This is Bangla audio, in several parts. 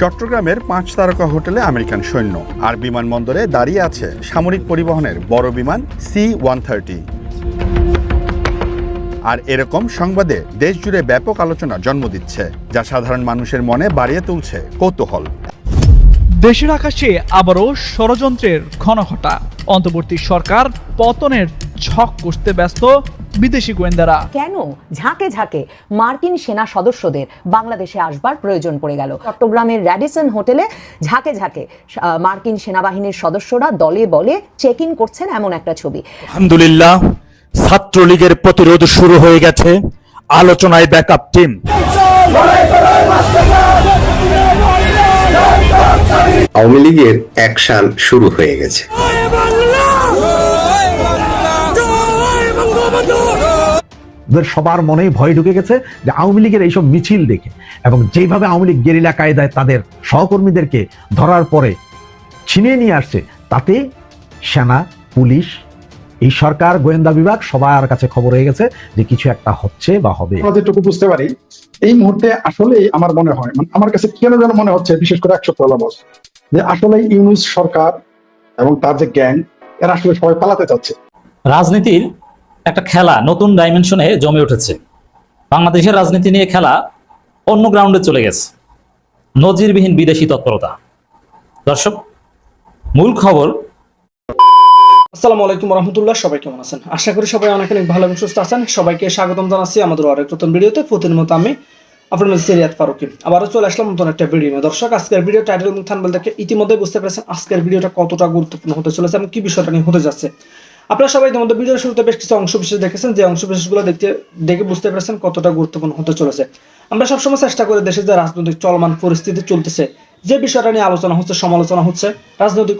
চট্টগ্রামের পাঁচ তারকা হোটেলে আমেরিকান সৈন্য। আর বিমানবন্দরে দাঁড়িয়ে আছে সামরিক পরিবহনের বড় বিমান সি ওয়ান থার্টি। আর এরকম সংবাদে দেশ জুড়ে ব্যাপক আলোচনা জন্ম দিচ্ছে, যা সাধারণ মানুষের মনে বাড়িয়ে তুলছে কৌতূহল। দেশের আকাশে আবারও ষড়যন্ত্রের ঘনঘটা। অন্তর্বর্তী সরকার পতনের ছক কষতে ব্যস্ত বিদেশি গোয়েন্দারা। কেন? ঝাঁকে ঝাঁকে মার্কিন সেনা সদস্যদের বাংলাদেশে আসবার প্রয়োজন পড়ে গেল। চট্টগ্রামের র্যাডিসন হোটেলে ঝাঁকে ঝাঁকে আহ, মার্কিন সেনাবাহিনীর সদস্যরা দলে বলে চেক ইন করছেন এমন একটা ছবি। আলহামদুলিল্লাহ ছাত্রলীগের প্রতিরোধ শুরু হয়ে গেছে। আলোচনায় ব্যাকআপ টিম আওয়ামী লীগের অ্যাকশন শুরু হয়ে গেছে। সবার মনেই ভয় ঢুকে গেছে যে আওয়ামী লীগের এইসব মিছিল দেখে। এবং যেভাবে আওয়ামী লীগ গেরিলা কায়দায় তাদের সহকর্মীদেরকে ধরার পরে ছিনিয়ে নিয়ে আসছে তাতে সেনা পুলিশ এই সরকার গোয়েন্দা বিভাগ সবার কাছে খবর হয়ে গেছে যে কিছু একটা হচ্ছে বা হবে। যেটুকু বুঝতে পারি এই মুহূর্তে আসলেই আমার মনে হয় মানে আমার কাছে কেন যেন মনে হচ্ছে বিশেষ করে একশো তলা বস যে আসলে ইউনুস সরকার এবং তার যে গ্যাং এরা আসলে সবাই পালাতে চাচ্ছে। রাজনীতির একটা খেলা নতুন ডাইমেনশনে জমে উঠেছে। বাংলাদেশের রাজনীতি নিয়ে খেলা অন্য গ্রাউন্ডে চলে গেছে। নজিরবিহীন বিদেশি তৎপরতা। দর্শক, মূল খবর আসসালামু আলাইকুম রহমতুল্লাহ, সবাই কেমন আছেন? আশা করি সবাই অনেক অনেক ভালো এবং সুস্থ আছেন। সবাইকে স্বাগতম জানাচ্ছি আমাদের আরেক নতুন ভিডিওতে। প্রতিদিন মতো আমি আপনার সিরিয়াত ফারুকি। আবারও চলে আসলাম নতুন একটা ভিডিও নিয়ে। দর্শক, আজকের ভিডিও টাইটেল এবং থাম্বনেল দেখে ইতিমধ্যে বুঝতে পেরেছেন আজকের ভিডিওটা কতটা গুরুত্বপূর্ণ হতে চলেছে এবং কি বিষয়টা নিয়ে হতে যাচ্ছে। আপনারা সবাই তোমাদের ভিডিওর শুরুতে বেশ কিছু অংশ বিশেষ দেখেছেন। যে অংশ বিশেষগুলো দেখতে, দেখে বুঝতে পেরেছেন কতটা গুরুত্বপূর্ণ হতে চলেছে। আমরা সবসময় চেষ্টা করে দেশে যে রাজনৈতিক চলমান পরিস্থিতি চলতেছে, যে বিষয়টা নিয়ে আলোচনা হচ্ছে, সমালোচনা হচ্ছে, রাজনৈতিক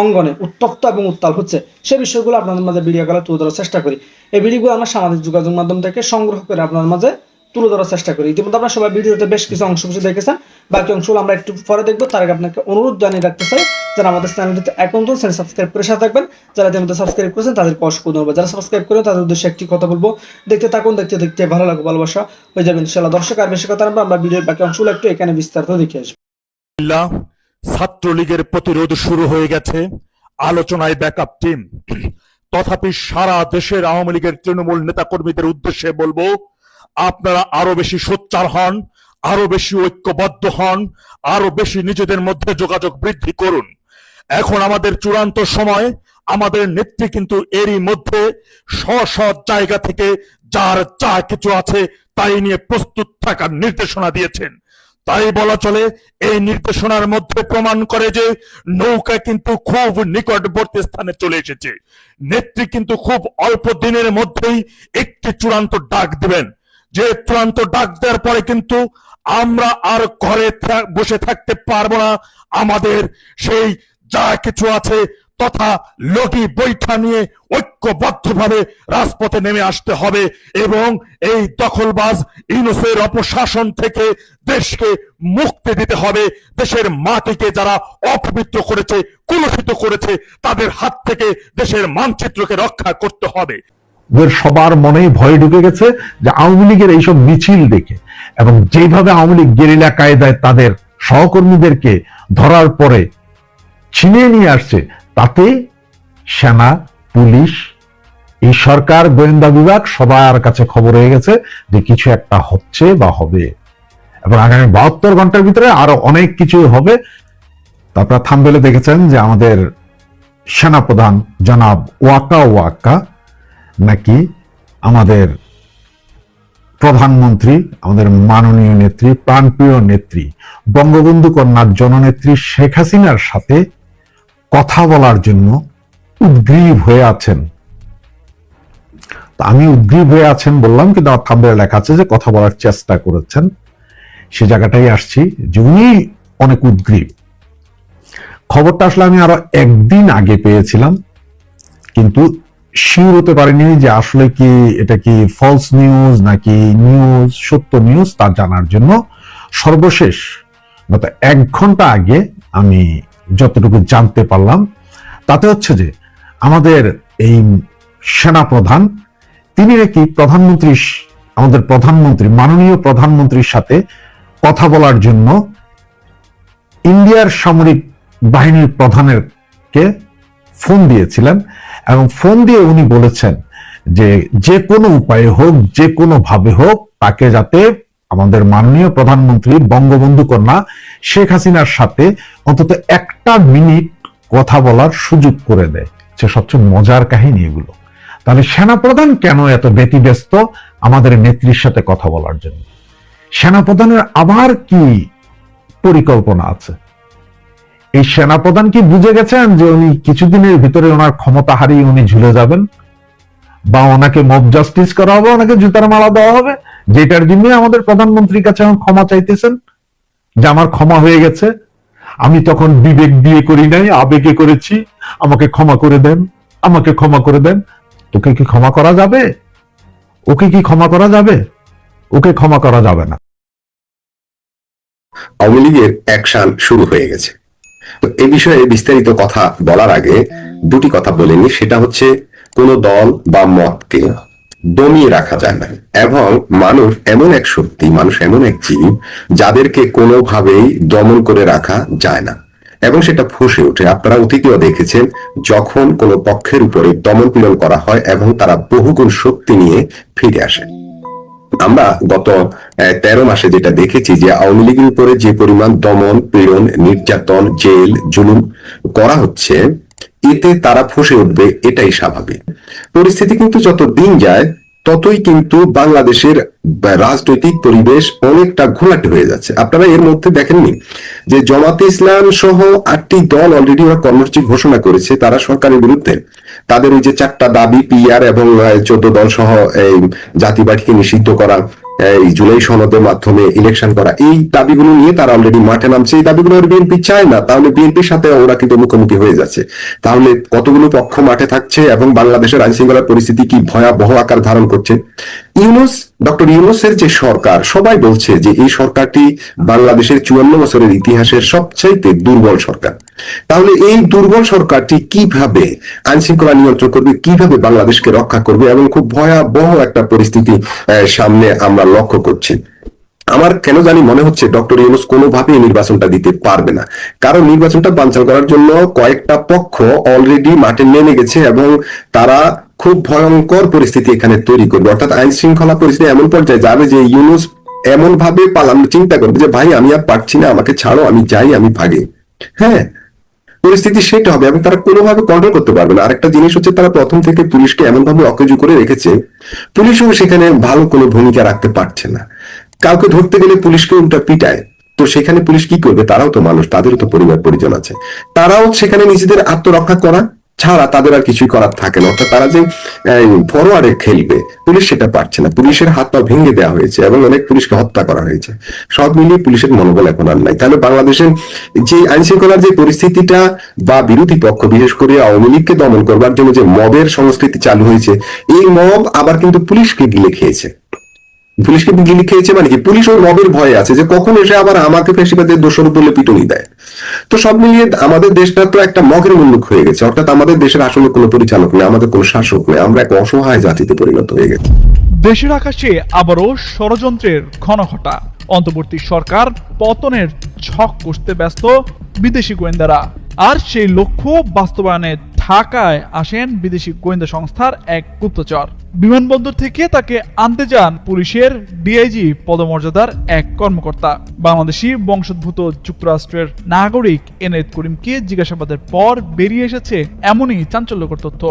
অঙ্গনে উত্তপ্ত এবং উত্তাল হচ্ছে, সে বিষয়গুলো আপনাদের মাঝে ভিডিও গুলো তুলে ধরার চেষ্টা করি। এই ভিডিওগুলো আমরা সামাজিক যোগাযোগ মাধ্যম থেকে সংগ্রহ করে আপনাদের মাঝে তুলে ধরার চেষ্টা করি। ইতিমধ্যে আপনারা সবাই ভিডিওতে বেশ কিছু অংশ কিছু দেখেছেন। বাকি অংশগুলো আমরা একটু পরে দেখব। তার আগে আপনাকে অনুরোধ জানিয়ে রাখতে চাই যারা আমাদের চ্যানেলটিতে এখন তো চ্যানেল সাবস্ক্রাইব করে সাথে থাকবেন। যারা ইতিমধ্যে সাবস্ক্রাইব করেছেন তাদেরকে অসংখ্য ধন্যবাদ। যারা সাবস্ক্রাইব করেন তাদের উদ্দেশ্যে একটি কথা বলব। দেখতে থাকুন, দেখতে দেখতে ভালো লাগবে, ভালোবাসা হয়ে যাবে ইনশাল্লাহ দর্শক, আর বেশি কথা আমরা ভিডিওর বাকি অংশগুলো একটু এখানে বিস্তারিত দেখে আসব। ছাত্রলীগের প্রতিরোধ শুরু হয়ে গেছে। আলোচনায় ব্যাকআপ টিম তথাপি সারা দেশের আওয়ামী লীগের তৃণমূল নেতাকর্মীদের উদ্দেশ্যে বলব আপনারা আরও বেশি সোচ্চার হন, আরও বেশি ঐক্যবদ্ধ হন, আরও বেশি নিজেদের মধ্যে যোগাযোগ বৃদ্ধি করুন। এখন আমাদের চূড়ান্ত সময়, আমাদের নেত্রী কিন্তু এরই মধ্যে স্ব জায়গা থেকে যার যা কিছু আছে তাই নিয়ে প্রস্তুত থাকার নির্দেশনা দিয়েছেন। তাই বলা চলে, এই নির্দেশনার মধ্যে প্রমাণ করে যে নৌকা কিন্তু খুব নিকটবর্তী স্থানে চলে এসেছে। নেত্রী কিন্তু খুব অল্প দিনের মধ্যেই একটি চূড়ান্ত ডাক দিবেন। যে চূড়ান্ত ডাক দেওয়ার পরে কিন্তু আমরা আর ঘরে বসে থাকতে পারব না। আমাদের সেই যা কিছু আছে তথা লগি বৈঠা নিয়ে ঐক্যবদ্ধভাবে রাজপথে নেমে আসতে হবে এবং এই দখলবাজ ইউনুসের অপশাসন থেকে দেশকে মুক্তি দিতে হবে। দেশের মাটিকে যারা অপবিত্র করেছে, কুলুষিত করেছে, তাদের হাত থেকে দেশের মানচিত্রকে রক্ষা করতে হবে। সবার মনেই ভয় ঢুকে গেছে যে আওয়ামী লীগের এইসব মিছিল দেখে। এবং যেভাবে আওয়ামী লীগ গেরিলা কায়দায় তাদের সহকর্মীদেরকে ধরার পরে ছিনিয়ে নিয়ে আসছে, তাতে সেনা, পুলিশ, এই সরকার, গোয়েন্দা বিভাগ সবার কাছে খবর হয়ে গেছে যে কিছু একটা হচ্ছে বা হবে। এবং আগামী বাহাত্তর ঘণ্টার ভিতরে আরও অনেক কিছু হবে। তারপর থামবেলে দেখেছেন যে আমাদের সেনাপ্রধান জনাব ওয়াকা ওয়াকা নাকি আমাদের প্রধানমন্ত্রী, আমাদের মাননীয় নেত্রী, প্রাণপ্রিয় নেত্রী, বঙ্গবন্ধু কন্যার জননেত্রী শেখ হাসিনার সাথে কথা বলার জন্য উদ্গ্রীব হয়ে আছেন। আমি উদ্গ্রীব হয়ে আছেন বললাম, কিন্তু আমার থাম্বেলে লেখা আছে যে কথা বলার চেষ্টা করেছেন। সে জায়গাটাই আসছি যে উনি অনেক উদ্গ্রীব। খবরটা আসলে আমি আরও একদিন আগে পেয়েছিলাম, কিন্তু শিওর হতে পারিনি যে আসলে কি এটা কি ফলস নিউজ নাকি নিউজ সত্য নিউজ তা জানার জন্য সর্বশেষ, গত এক ঘণ্টা আগে আমি যতটুকু জানতে পারলাম, তাতে হচ্ছে যে আমাদের এই সেনা প্রধান তিনি নাকি প্রধানমন্ত্রী, আমাদের প্রধানমন্ত্রী, মাননীয় প্রধানমন্ত্রীর সাথে কথা বলার জন্য ইন্ডিয়ার সামরিক বাহিনীর প্রধানের কে ফোন দিয়েছিলেন। এবং ফোন দিয়ে উনি বলেছেন যে যে কোনো উপায়ে হোক, যে কোনো ভাবে হোক, তাকে যাতে আমাদের মাননীয় প্রধানমন্ত্রী বঙ্গবন্ধু কন্যা শেখ হাসিনার সাথে অন্তত একটা মিনিট কথা বলার সুযোগ করে দেয়। সে সবচেয়ে মজার কাহিনী এগুলো। তাহলে সেনাপ্রধান কেন এত ব্যতিব্যস্ত আমাদের নেত্রীর সাথে কথা বলার জন্য? সেনাপ্রধানের আবার কি পরিকল্পনা আছে? এই সেনাপ্রধান কি বুঝে গেছেন যে উনি কিছুদিনের ভিতরে ওনার ক্ষমতা হারিয়ে উনি ঝুলে যাবেন? বা ওনাকে মব জাস্টিস করা হবে, ওনাকে জুতার মালা দেওয়া হবে? যেটার জন্য আমাদের প্রধানমন্ত্রীর কাছে এখন ক্ষমা চাইতেছেন? যে আমার ক্ষমা হয়ে গেছে, আমি তখন বিবেক দিয়ে করি নাই, আবেগে করেছি, আমাকে ক্ষমা করে দেন, আমাকে ক্ষমা করে দেন। তোকে কি ক্ষমা করা যাবে? ওকে কি ক্ষমা করা যাবে? ওকে ক্ষমা করা যাবে না। আওয়ামী লীগের অ্যাকশন শুরু হয়ে গেছে। তো এ বিষয়ে বিস্তারিত কথা বলার আগে দুটি কথা বলেনি সেটা হচ্ছে, কোন দল বা মতকে দমিয়ে রাখা যায় না। এবং মানুষ এমন এক শক্তি, মানুষ এমন এক জীব যাদেরকে কোনোভাবেই দমন করে রাখা যায় না। এবং সেটা ফুসে ওঠে। আপনারা অতীতেও দেখেছেন, যখন কোনো পক্ষের উপরে দমন পীড়ন করা হয় এবং তারা বহুগুণ শক্তি নিয়ে ফিরে আসে। আমরা গত তেরো মাসে যেটা দেখেছি যে আওয়ামী লীগের উপরে যে পরিমাণ দমন, পীড়ন, নির্যাতন, জেল, জুলুম করা হচ্ছে, এতে তারা ফুসে উঠবে, এটাই স্বাভাবিক। পরিস্থিতি কিন্তু যত দিন যায়, ততই কিন্তু বাংলাদেশের রাজনৈতিক পরিবেশ অনেকটা ঘোলাটে হয়ে যাচ্ছে। আপনারা এর মধ্যে দেখেননি যে জমাতে ইসলাম সহ আটটি দল অলরেডি ওরা কর্মসূচি ঘোষণা করেছে, তারা সরকারের বিরুদ্ধে। তাদের ওই যে চারটা দাবি পিআর এবং চোদ্দ দল সহ এই জাতি পার্টিকে নিষিদ্ধ করা, এই জুলাই সনদের মাধ্যমে ইলেকশন করা, এই দাবিগুলো নিয়ে তারা অলরেডি মাঠে নামছে। এই দাবিগুলো বিএনপি চায় না। তাহলে বিএনপির সাথে ওরা কিন্তু মুখোমুখি হয়ে যাচ্ছে। তাহলে কতগুলো পক্ষ মাঠে থাকছে এবং বাংলাদেশের আইন শৃঙ্খলার পরিস্থিতি কি ভয়াবহ আকার ধারণ করছে? ইউনুস, ডক্টর ইউনুসের যে সরকার, সবাই বলছে যে এই সরকারটি বাংলাদেশের চুয়ান্ন বছরের ইতিহাসের সবচাইতে দুর্বল সরকার। তাহলে এই দুর্বল সরকারটি কীভাবে আইন শৃঙ্খলা নিয়ন্ত্রণ করবে, কীভাবে বাংলাদেশকে রক্ষা করবে এবং খুব ভয়াবহ একটা পরিস্থিতি সামনে আমরা লক্ষ্য করছি। আমার কেন জানি মনে হচ্ছে ডক্টর ইউনুস কোনোভাবেই নির্বাচনটা দিতে পারবে না। কারণ নির্বাচনটা বানচাল করার জন্য কয়েকটা পক্ষ অলরেডি মাঠে নেমে গেছে এবং তারা খুব ভয়ঙ্কর পরিস্থিতি এখানে তৈরি করবে। অর্থাৎ আইন শৃঙ্খলা পরিস্থিতি এমন পর্যায়ে যাবে যে ইউনুস এমন ভাবে পালানো চিন্তা করবে যে, ভাই, আমি আর পারছি না, আমাকে ছাড়ো, আমি যাই, আমি ভাগে। হ্যাঁ পরিস্থিতি সেটা হবে, এবং তারা কোনোভাবে কন্ট্রোল করতে পারবে না। আরেকটা জিনিস হচ্ছে তারা প্রথম থেকে পুলিশকে এমন ভাবে অকেজু করে রেখেছে, পুলিশও সেখানে ভালো কোনো ভূমিকা রাখতে পারছে না। কাউকে ধরতে গেলে পুলিশকে উল্টা পিটায়। তো সেখানে পুলিশ কি করবে? তারাও তো মানুষ, তাদেরও তো পরিবার পরিজন আছে। তারাও সেখানে নিজেদের আত্মরক্ষা করা ছাড়া তাদের আর কিছুই করার থাকে না। অর্থাৎ তারা যে ফরওয়ার্ডে খেলবে, পুলিশ সেটা পারছে না। পুলিশের হাত পা ভেঙে দেওয়া হয়েছে এবং অনেক পুলিশকে হত্যা করা হয়েছে। সব মিলিয়ে পুলিশের মনোবল এখন আর নাই। তাহলে বাংলাদেশের যে আইন শৃঙ্খলার যে পরিস্থিতিটা বা বিরোধী পক্ষ, বিশেষ করে আওয়ামী লীগকে দমন করবার জন্য যে মবের সংস্কৃতি চালু হয়েছে, এই মব আবার কিন্তু পুলিশকে গিলে খেয়েছে। পুলিশকে গিলি খেয়েছে মানে কি? পুলিশ ওর মবের ভয়ে আছে যে কখন এসে আবার আমাকে ফেসিবাদের দোষর বলে পিটুনি দেয়। তো সব মিলিয়ে আমাদের দেশটা তো একটা মগের মুল্লুক হয়ে গেছে। অর্থাৎ আমাদের দেশের আসলে কোনো পরিচালক নেই, আমাদের কোনো শাসক নেই। আমরা এক অসহায় জাতিতে পরিণত হয়ে গেছি। দেশের আকাশে আবারও ষড়যন্ত্রের ঘনঘটা। অন্তর্বর্তী সরকার পতনের ছক কষতে ব্যস্ত বিদেশি গোয়েন্দারা। আর সেই লক্ষ্য বাস্তবায়নে ঢাকায় আসেন বিদেশি গোয়েন্দা সংস্থার এক গুপ্তচর। বিমানবন্দর থেকে তাকে আনতে যান পুলিশের ডিআইজি পদমর্যাদার এক কর্মকর্তা। বাংলাদেশি বংশোদ্ভূত যুক্তরাষ্ট্রের নাগরিক এনায়েত করিমকে জিজ্ঞাসাবাদের পর বেরিয়ে এসেছে এমনই চাঞ্চল্যকর তথ্য।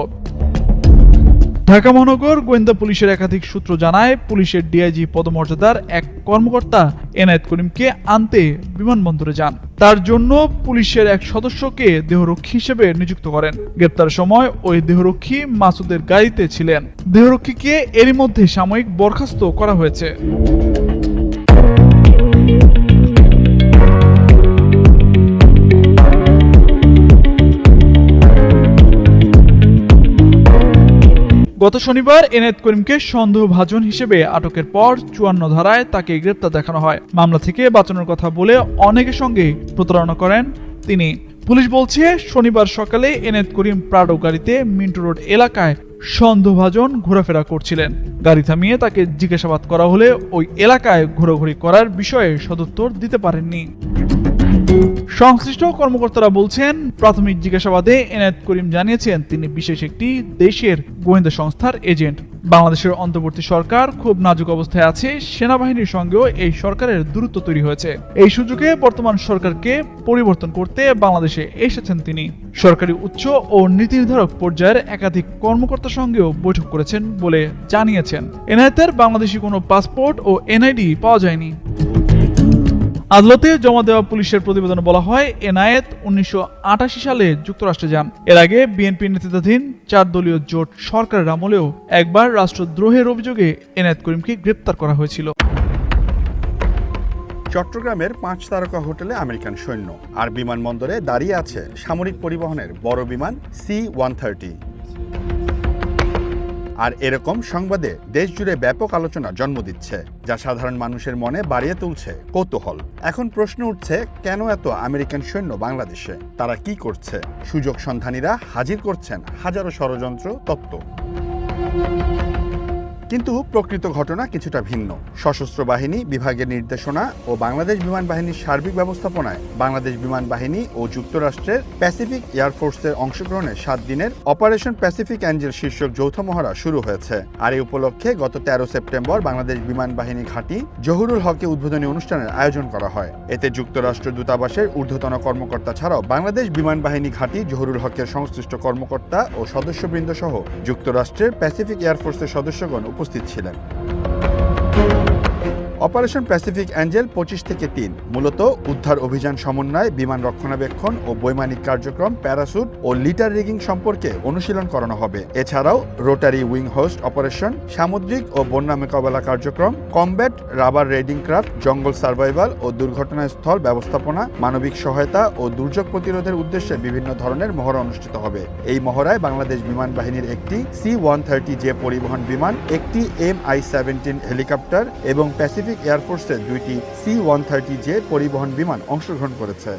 ঢাকা মহানগর গোয়েন্দা পুলিশের একাধিক সূত্র জানায়, পুলিশের ডিআইজি পদমর্যাদার এক কর্মকর্তা এনায়েত করিমকে আনতে বিমানবন্দরে যান। তার জন্য পুলিশের এক সদস্যকে দেহরক্ষী হিসেবে নিযুক্ত করেন। গ্রেপ্তার সময় ওই দেহরক্ষী মাসুদের গাড়িতে ছিলেন। দেহরক্ষীকে এরই মধ্যে সাময়িক বরখাস্ত করা হয়েছে। গত শনিবার এনায়েত করিমকে সন্দেহভাজন হিসেবে আটকের পর চুয়ান্ন ধারায় তাকে গ্রেপ্তার দেখানো হয়। মামলা থেকে বাঁচানোর কথা বলে অনেকের সঙ্গে প্রতারণা করেন তিনি। পুলিশ বলছে, শনিবার সকালে এনায়েত করিম প্রাডো গাড়িতে মিন্টু রোড এলাকায় সন্দেহভাজন ঘোরাফেরা করছিলেন। গাড়ি থামিয়ে তাকে জিজ্ঞাসাবাদ করা হলে ওই এলাকায় ঘোরাঘুরি করার বিষয়ে সদুত্তর দিতে পারেননি। সংশ্লিষ্ট কর্মকর্তারা বলছেন, প্রাথমিক জিজ্ঞাসাবাদে এনায়েত করিম জানিয়েছেন, তিনি বিশেষ একটি দেশের গোয়েন্দা সংস্থার এজেন্ট। বাংলাদেশের অন্তর্বর্তী সরকার খুব নাজুক অবস্থায় আছে, সেনাবাহিনীর সঙ্গেও এই সরকারের দূরত্ব তৈরি হয়েছে। এই সুযোগে বর্তমান সরকারকে পরিবর্তন করতে বাংলাদেশে এসেছেন তিনি। সরকারি উচ্চ ও নীতি নির্ধারক পর্যায়ের একাধিক কর্মকর্তার সঙ্গেও বৈঠক করেছেন বলে জানিয়েছেন। এনায়েতের বাংলাদেশি কোনো পাসপোর্ট ও এনআইডি পাওয়া যায়নি। আদালতে জমা দেওয়া পুলিশের প্রতিবেদনে বলা হয় এনায়েত উনিশশো আটাশি সালে যুক্তরাষ্ট্রে যান। এর আগে বিএনপি নেতৃত্বাধীন চার দলীয় জোট সরকারের আমলেও একবার রাষ্ট্রদ্রোহের অভিযোগে এনায়েত করিমকে গ্রেপ্তার করা হয়েছিল। চট্টগ্রামের পাঁচ তারকা হোটেলে আমেরিকান সৈন্য। আর বিমানবন্দরে দাঁড়িয়ে আছে সামরিক পরিবহনের বড় বিমান সি ওয়ান থার্টি। আর এরকম সংবাদে দেশ জুড়ে ব্যাপক আলোচনা জন্ম দিচ্ছে, যা সাধারণ মানুষের মনে বাড়িয়ে তুলছে কৌতূহল। এখন প্রশ্ন উঠছে, কেন এত আমেরিকান সৈন্য বাংলাদেশে? তারা কি করছে? সুযোগ সন্ধানীরা হাজির করছেন হাজারো ষড়যন্ত্র তত্ত্ব। কিন্তু প্রকৃত ঘটনা কিছুটা ভিন্ন। সশস্ত্র বাহিনী, বিভাগের নির্দেশনা ও বাংলাদেশ বিমান বাহিনীর সার্বিক ব্যবস্থাপনায় বাংলাদেশ বিমান বাহিনী ও যুক্তরাষ্ট্রের প্যাসিফিক এয়ারফোর্সের অংশগ্রহণে সাত দিনের অপারেশন প্যাসিফিক অ্যাঞ্জেল শীর্ষক যৌথ মহড়া শুরু হয়েছে। আর এই উপলক্ষে গত তেরো সেপ্টেম্বর বাংলাদেশ বিমান বাহিনী ঘাঁটি জহুরুল হকে উদ্বোধনী অনুষ্ঠানের আয়োজন করা হয়। এতে যুক্তরাষ্ট্র দূতাবাসের ঊর্ধ্বতন কর্মকর্তা ছাড়াও বাংলাদেশ বিমান বাহিনী ঘাঁটি জহুরুল হকের সংশ্লিষ্ট কর্মকর্তা ও সদস্যবৃন্দ সহ যুক্তরাষ্ট্রের প্যাসিফিক এয়ারফোর্সের সদস্যগণ উপস্থিত ছিলেন। অপারেশন প্যাসিফিক অ্যাঞ্জেল পঁচিশ থেকে তিন। মূলত উদ্ধার অভিযান সমন্বয় বিমান রক্ষণাবেক্ষণ ও বৈমানিক কার্যক্রম, প্যারাসুট ও লিটার রিগিং সম্পর্কে অনুশীলন করানো হবে। এছাড়াও রোটারি উইং হোস্ট অপারেশন, সামুদ্রিক ও বন্যা মোকাবেলা কার্যক্রম, কমব্যাট, রাবার রেডিং ক্রাফট, জঙ্গল সার্ভাইভাল ও দুর্ঘটনাস্থল ব্যবস্থাপনা, মানবিক সহায়তা ও দুর্যোগ প্রতিরোধের উদ্দেশ্যে বিভিন্ন ধরনের মহড়া অনুষ্ঠিত হবে। এই মহড়ায় বাংলাদেশ বিমান বাহিনীর একটি সি ওয়ান থার্টি জে পরিবহন বিমান, একটি এম আই সেভেন্টিন হেলিকপ্টার এবং প্যাসিফিক এয়ারফোর্সের দুইটি সি ওয়ান থার্টি জে পরিবহন বিমান অংশগ্রহণ করেছে।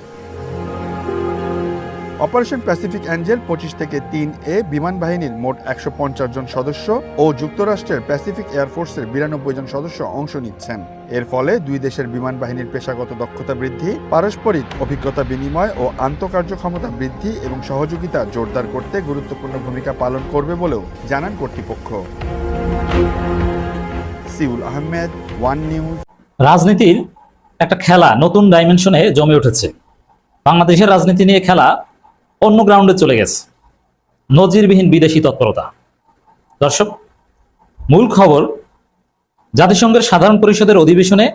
অপারেশন প্যাসিফিক অ্যাঞ্জেল পঁচিশ থেকে তিন এ বিমান বাহিনীর মোট একশো পঞ্চাশ জন সদস্য ও যুক্তরাষ্ট্রের প্যাসিফিক এয়ারফোর্সের বিরানব্বই জন সদস্য অংশ নিচ্ছেন। এর ফলে দুই দেশের বিমান বাহিনীর পেশাগত দক্ষতা বৃদ্ধি, পারস্পরিক অভিজ্ঞতা বিনিময় ও আন্তঃকার্যক্ষমতা বৃদ্ধি এবং সহযোগিতা জোরদার করতে গুরুত্বপূর্ণ ভূমিকা পালন করবে বলেও জানান কর্তৃপক্ষ। সিউল আহমেদ ওয়ান নিউজ রাজনীতির একটা খেলা নতুন ডাইমেনশনে জমে উঠেছে। বাংলাদেশের রাজনীতি নিয়ে খেলা অন্য গ্রাউন্ডে চলে গেছে। নজিরবিহীন বিদেশি তৎপরতা। দর্শক, মূল খবর, জাতিসংঘের সাধারণ পরিষদের অধিবেশনে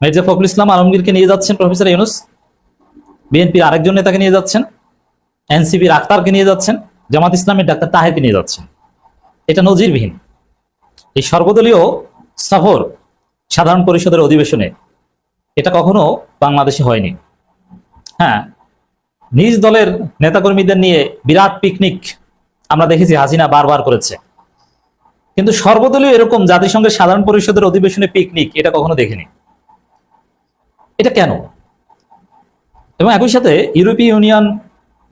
মির্জা ফখরুল ইসলাম আলমগীরকে নিয়ে যাচ্ছেন প্রফেসর ইউনুস। বিএনপির আরেকজন নেতাকে নিয়ে যাচ্ছেন। এনসিপির আক্তারকে নিয়ে যাচ্ছেন। জামাত ইসলামের ডাক্তার তাহেরকে নিয়ে যাচ্ছেন। এটা নজিরবিহীন। এই সর্বদলীয় সফর সাধারণ পরিষদের অধিবেশনে এটা কখনো বাংলাদেশে হয়নি। হ্যাঁ নিজ দলের নেতাকর্মীদের নিয়ে বিরাট পিকনিক আমরা দেখেছি হাসিনা বারবার করেছে। কিন্তু সর্বদলীয় এরকম জাতিসংঘের সাধারণ পরিষদের অধিবেশনে পিকনিক এটা কখনো দেখিনি। এটা কেন? এবং একই সাথে ইউরোপীয় ইউনিয়ন,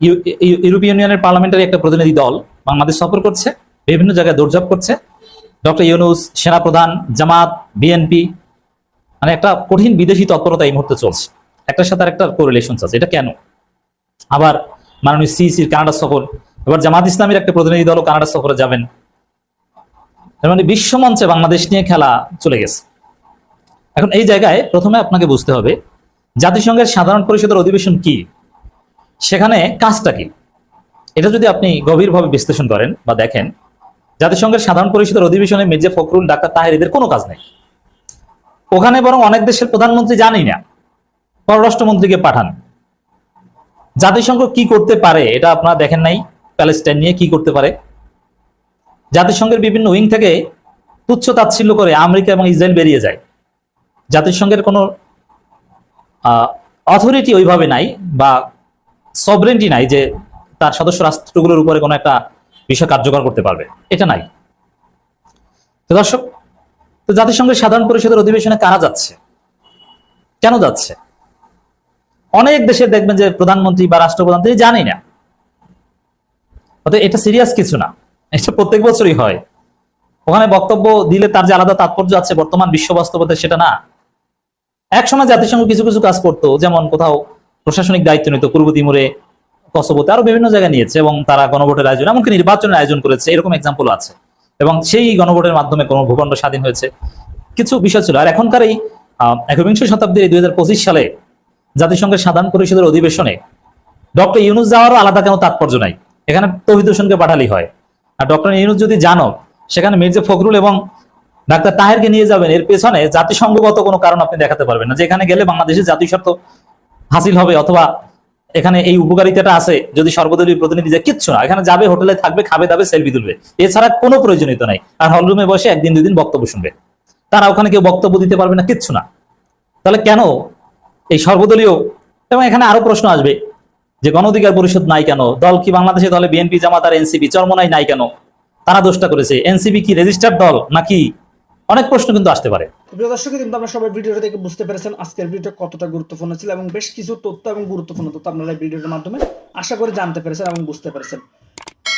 ইউ- ইউ- ইউরোপীয় ইউনিয়নের পার্লামেন্টারি একটা প্রতিনিধি দল বাংলাদেশ সফর করছে, বিভিন্ন জায়গায় দৌড়ঝাঁপ করছে। ডক্টর ইউনুস, সেনাপ্রধান, জামাত বিএনপি মানে একটা কঠিন বিদেশি তৎপরতা এই মুহূর্তে চলছে। একটার সাথে একটা কোরিলেশন আছে। এটা কেন? আবার মাননীয় সিসির কানাডা সফর, এবার জামাত ইসলামের একটা প্রতিনিধি দলও কানাডা সফরে যাবেন। মানে বিশ্বমঞ্চে বাংলাদেশ নিয়ে খেলা চলে গেছে। এখন এই জায়গায় প্রথমে আপনাকে বুঝতে হবে, জাতিসংঘের সাধারণ পরিষদের অধিবেশন কি? সেখানে কাজটা কি? এটা যদি আপনি গভীরভাবে বিশ্লেষণ করেন বা দেখেন জাতিসংঘের সাধারণ পরিষদের অধিবেশনে মির্জা ফখরুল, ডাক্তার তাহের এদের কোনো কাজ নেই। ওখানে বরং অনেক দেশের প্রধানমন্ত্রী জানেই না, পররাষ্ট্রমন্ত্রীকে পাঠান। জাতিসংঘ কি করতে পারে এটা আপনারা দেখেন নাই, প্যালেস্টাইন নিয়ে কি করতে পারে। জাতিসংঘের বিভিন্ন উইং থেকে তুচ্ছ তাচ্ছিল্য করে আমেরিকা এবং ইসরায়েল বেরিয়ে যায়। জাতিসংঘের কোনো অথরিটি ওইভাবে নাই বা সবরেন্টি নাই যে তার সদস্য রাষ্ট্রগুলোর উপরে কোনো একটা বিষয় কার্যকর করতে পারবে। এটা নাই। তো দর্শক, তো জাতিসংঘের সাধারণ পরিষদের অধিবেশনে কারা যাচ্ছে? কেন যাচ্ছে? অনেক দেশে দেখবেন যে প্রধানমন্ত্রী বা রাষ্ট্রপ্রধান তিনি জানি না। অতএব এটা সিরিয়াস কিছু না। এটা প্রত্যেক বছরই হয়। ওখানে বক্তব্য দিলে তার যে আলাদা তাৎপর্য আছে, বর্তমান বিশ্ব বাস্তবতায় সেটা না। এক সময় জাতিসংঘ কিছু কিছু কাজ করতো, যেমন কোথাও প্রশাসনিক দায়িত্ব নিত, পূর্ব তিমুরে কসবোতে আরও বিভিন্ন জায়গায় নিয়েছে এবং তারা গণভোটের আয়োজন, এমনকি নির্বাচনের আয়োজন করেছে, এরকম এক্সাম্পল আছে। এবং সেই গণভোটের মাধ্যমে কোনো ভূখণ্ড স্বাধীন হয়েছে। কিছু বিষয় ছিল, আর এখনকার এই একবিংশ শতাব্দীর দুই সালে জাতিসংঘের সাধারণ পরিষদের অধিবেশনে ডক্টর ইউনুস যাওয়ারও আলাদা কোনো তাৎপর্য নাই। এখানে তহিদ হোসেনকে পাঠালেই হয়। আর ডক্টর ইউনুস যদি জানো, সেখানে মির্জা ফখরুল এবং ডাক্তার তাহেরকে নিয়ে যাবেন, এর পেছনে জাতিসংঘগত কোনো কারণ আপনি দেখাতে পারবেন না। যে এখানে গেলে বাংলাদেশের জাতীয় স্বার্থ হাসিল হবে অথবা এখানে এই উপকারিতাটা আছে, যদি সর্বদলীয় প্রতিনিধি যায়, কিচ্ছু না। এখানে যাবে, হোটেলে থাকবে, খাবে, দাবে সেলফি তুলবে। এছাড়া কোনো প্রয়োজনীয়তা নাই। আর হলরুমে বসে একদিন, দুই দিন বক্তব্য শুনবে। তারা ওখানে কেউ বক্তব্য দিতে পারবে না, কিচ্ছু না। তাহলে কেন এই সর্বদলীয়, এবং এখানে আরও প্রশ্ন আসবে, যে গণ অধিকার পরিষদ নাই কেন? দল কি বাংলাদেশে দলে বিএনপি জামাত আর এনসিপি, চরমনাই নাই কেন? তারা দোষটা করেছে। এনসিপি কি রেজিস্টার্ড দল নাকি অনেক প্রশ্ন কিন্তু আসতে পারে। প্রিয় দর্শক, কিন্তু আমরা সবাই ভিডিওটা দেখে বুঝতে পেরেছেন আজকের ভিডিওটা কতটা গুরুত্বপূর্ণ ছিল এবং বেশ কিছু তথ্য এবং গুরুত্বপূর্ণ তথ্য আপনারা ভিডিওটার মাধ্যমে আশা করে জানতে পেরেছেন এবং বুঝতে পেরেছেন।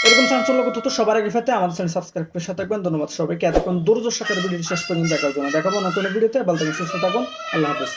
এরকম চাঞ্চল্যকর তথ্য সবার আগে পেতে আমাদের চ্যানেল সাবস্ক্রাইব করে সাথে থাকবেন। ধন্যবাদ সবাইকে। এতক্ষণ দূর সাথে ভিডিওটি শেষ পর্যন্ত দেখার জন্য। দেখাবো না কোনো ভিডিওতে। ভালো থাকুন, সুস্থ থাকুন। আল্লাহ হাফেজ।